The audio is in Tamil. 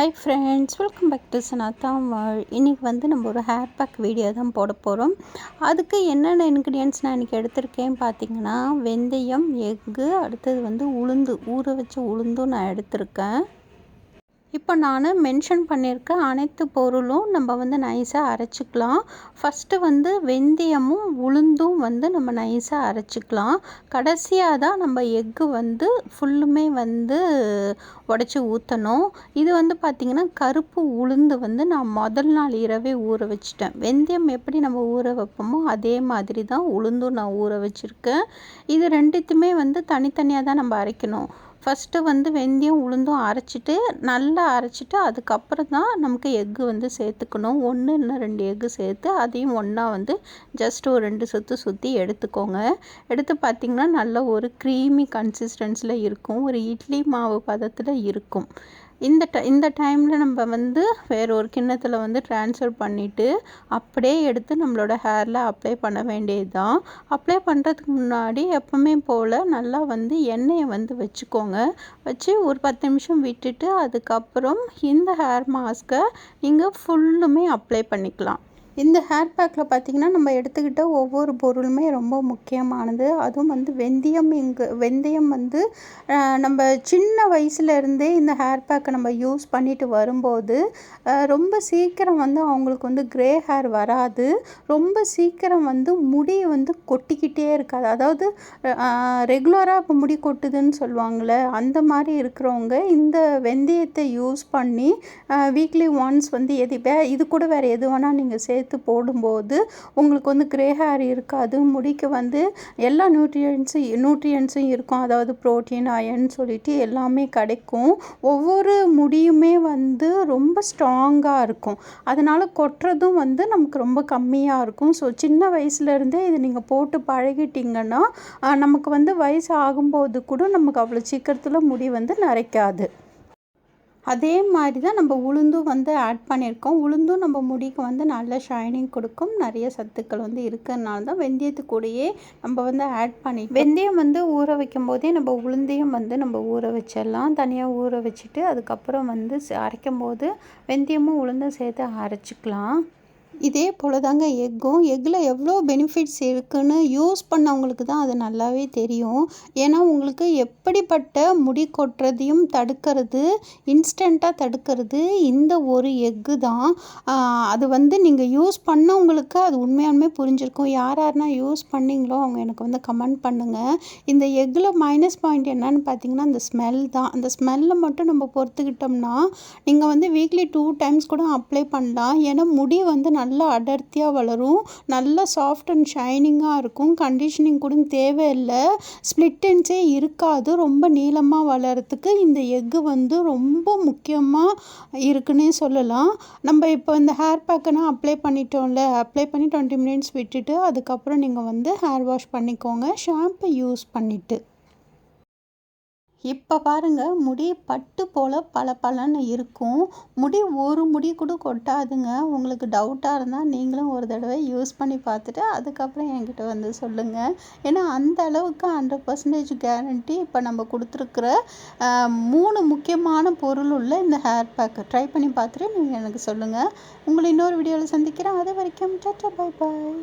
Hi friends welcome back to சனாத்தா வாழ் இன்றைக்கி வந்து நம்ம ஒரு ஹேர் பேக் வீடியோ தான் போட போகிறோம் அதுக்கு என்னென்ன இன்க்ரீடியன்ஸ் நான் இன்றைக்கி எடுத்திருக்கேன் பார்த்தீங்கன்னா வெந்தயம் எக்கு அடுத்தது வந்து உளுந்து ஊற வச்ச உளுந்தும் நான் எடுத்திருக்கேன். இப்போ நான் மென்ஷன் பண்ணியிருக்க அனைத்து பொருளும் நம்ம வந்து நைஸாக அரைச்சிக்கலாம். ஃபஸ்ட்டு வந்து வெந்தயமும் உளுந்தும் வந்து நம்ம நைஸாக அரைச்சிக்கலாம். கடைசியாக தான் நம்ம எக்கு வந்து ஃபுல்லுமே வந்து உடச்சி ஊற்றணும் இது வந்து பார்த்திங்கன்னா கருப்பு உளுந்து வந்து நான் முதல் நாள் இரவே ஊற வச்சுட்டேன். வெந்தயம் எப்படி நம்ம ஊற வைப்போமோ அதே மாதிரி தான் உளுந்தும் நான் ஊற வச்சுருக்கேன். இது ரெண்டுத்தையுமே வந்து தனித்தனியாக தான் நம்ம அரைக்கணும். ஃபஸ்ட்டு வந்து வெந்தயம் உளுந்தும் அரைச்சிட்டு நல்லா அரைச்சிட்டு அதுக்கப்புறம் தான் நமக்கு எக்கு வந்து சேர்த்துக்கணும். ஒன்று இல்லை ரெண்டு எக்கு சேர்த்து அதையும் ஒன்றா வந்து ஜஸ்ட் ஒரு ரெண்டு சுற்று சுற்றி எடுத்துக்கோங்க. எடுத்து பார்த்திங்கன்னா நல்ல ஒரு க்ரீமி கன்சிஸ்டன்ஸில் இருக்கும். ஒரு இட்லி மாவு பதத்தில் இருக்கும். இந்த ட இந்த டைமில் நம்ம வந்து வேறு ஒரு கிண்ணத்தில் வந்து ட்ரான்ஸ்ஃபர் பண்ணிவிட்டு அப்படியே எடுத்து நம்மளோட ஹேரில் அப்ளை பண்ண வேண்டியது தான் அப்ளை பண்ணுறதுக்கு முன்னாடி எப்பவுமே போல் நல்லா வந்து எண்ணெயை வந்து வச்சுக்கோங்க. வச்சு ஒரு பத்து நிமிஷம் விட்டுட்டு அதுக்கப்புறம் இந்த ஹேர் மாஸ்க்கை நீங்கள் ஃபுல்லுமே அப்ளை பண்ணிக்கலாம். இந்த ஹேர் பேக்கில் பார்த்திங்கன்னா நம்ம எடுத்துக்கிட்ட ஒவ்வொரு பொருளுமே ரொம்ப முக்கியமானது. அதுவும் வந்து வெந்தயம் இங்கு வெந்தயம் வந்து நம்ம சின்ன வயசுலேருந்தே இந்த ஹேர் பேக்கை நம்ம யூஸ் பண்ணிட்டு வரும்போது ரொம்ப சீக்கிரம் வந்து அவங்களுக்கு வந்து க்ரே ஹேர் வராது. ரொம்ப சீக்கிரம் வந்து முடி வந்து கொட்டிக்கிட்டே இருக்காது. அதாவது ரெகுலராக இப்போ முடி கொட்டுதுன்னு சொல்லுவாங்கள்ல அந்த மாதிரி இருக்கிறவங்க இந்த வெந்தயத்தை யூஸ் பண்ணி வீக்லி ஒன்ஸ் வந்து எது இது கூட வேறு எது வேணால் நீங்கள் சேர்த்து சேர்த்து போடும்போது உங்களுக்கு வந்து க்ரே ஹேர் இருக்காது. முடிக்கு வந்து எல்லா நியூட்ரியன்ஸும் நியூட்ரியன்ஸும் இருக்கும். அதாவது ப்ரோட்டீன் அயன் சொல்லிட்டு எல்லாமே கிடைக்கும். ஒவ்வொரு முடியுமே வந்து ரொம்ப ஸ்ட்ராங்காக இருக்கும். அதனால் கொட்டுறதும் வந்து நமக்கு ரொம்ப கம்மியாக இருக்கும். ஸோ சின்ன வயசுலேருந்தே இது நீங்கள் போட்டு பழகிட்டிங்கன்னா நமக்கு வந்து வயசு ஆகும்போது கூட நமக்கு அவ்வளோ சீக்கிரத்தில் முடி வந்து நரைக்காது. அதே மாதிரி தான் நம்ம உளுந்தும் வந்து ஆட் பண்ணியிருக்கோம். உளுந்தும் நம்ம முடிக்கு வந்து நல்ல ஷைனிங் கொடுக்கும். நிறைய சத்துக்கள் வந்து இருக்கிறதுனால தான் வெந்தயத்துக்கூடையே நம்ம வந்து ஆட் பண்ணி வெந்தயம் வந்து ஊற வைக்கும் போதே நம்ம உளுந்தையும் வந்து நம்ம ஊற வச்சிடலாம். தனியாக ஊற வச்சுட்டு அதுக்கப்புறம் வந்து அரைக்கும் போது வெந்தயமும் உளுந்தும் சேர்த்து அரைச்சிக்கலாம். இதே போல் தாங்க எக்கும். எக்கில் எவ்வளோ பெனிஃபிட்ஸ் இருக்குதுன்னு யூஸ் பண்ணவங்களுக்கு தான் அது நல்லாவே தெரியும். ஏன்னா உங்களுக்கு எப்படிப்பட்ட முடி கொட்டுறதையும் தடுக்கிறது இன்ஸ்டண்ட்டாக தடுக்கிறது இந்த ஒரு எக்கு தான். அது வந்து நீங்கள் யூஸ் பண்ணவங்களுக்கு அது உண்மையாலுமே புரிஞ்சிருக்கும். யார் யாருனா யூஸ் பண்ணிங்களோ அவங்க எனக்கு வந்து கமெண்ட் பண்ணுங்கள் இந்த எக்கில் மைனஸ் பாயிண்ட் என்னன்னு பார்த்தீங்கன்னா அந்த ஸ்மெல் தான். அந்த ஸ்மெல்லை மட்டும் நம்ம பொறுத்துக்கிட்டோம்னா நீங்கள் வந்து வீக்லி டூ டைம்ஸ் கூட அப்ளை பண்ணலாம். ஏன்னா முடி வந்து நல்லா நல்லா அடர்த்தியாக வளரும். நல்லா சாஃப்ட் அண்ட் ஷைனிங்காக இருக்கும். கண்டிஷனிங் கூட தேவையில்லை. ஸ்ப்ளிட்டன்ஸே இருக்காது. ரொம்ப நீளமாக வளர்கிறதுக்கு இந்த எக்கு வந்து ரொம்ப முக்கியமாக இருக்குன்னே சொல்லலாம். நம்ம இப்போ இந்த ஹேர் பேக்குனா அப்ளை பண்ணிட்டோம்ல. அப்ளை பண்ணி டுவெண்ட்டி மினிட்ஸ் விட்டுட்டு அதுக்கப்புறம் நீங்கள் வந்து ஹேர் வாஷ் பண்ணிக்கோங்க. ஷாம்பு யூஸ் பண்ணிவிட்டு இப்போ பாருங்கள் முடி பட்டு போல் பல பலன்னு இருக்கும். முடி ஒரு முடி கூட கொட்டாதுங்க. உங்களுக்கு டவுட்டாக இருந்தால் நீங்களும் ஒரு தடவை யூஸ் பண்ணி பார்த்துட்டு அதுக்கப்புறம் என்கிட்ட வந்து சொல்லுங்கள் ஏன்னா அந்த அளவுக்கு ஹண்ட்ரட் பர்சன்டேஜ் கேரண்டி இப்போ நம்ம கொடுத்துருக்குற மூணு முக்கியமான பொருள் உள்ள இந்த ஹேர் பேக்கை ட்ரை பண்ணி பார்த்துட்டு நீங்கள் எனக்கு சொல்லுங்கள் உங்களை இன்னொரு வீடியோவில் சந்திக்கிறேன். அது வரைக்கும் டாட்டா பாய் பாய்.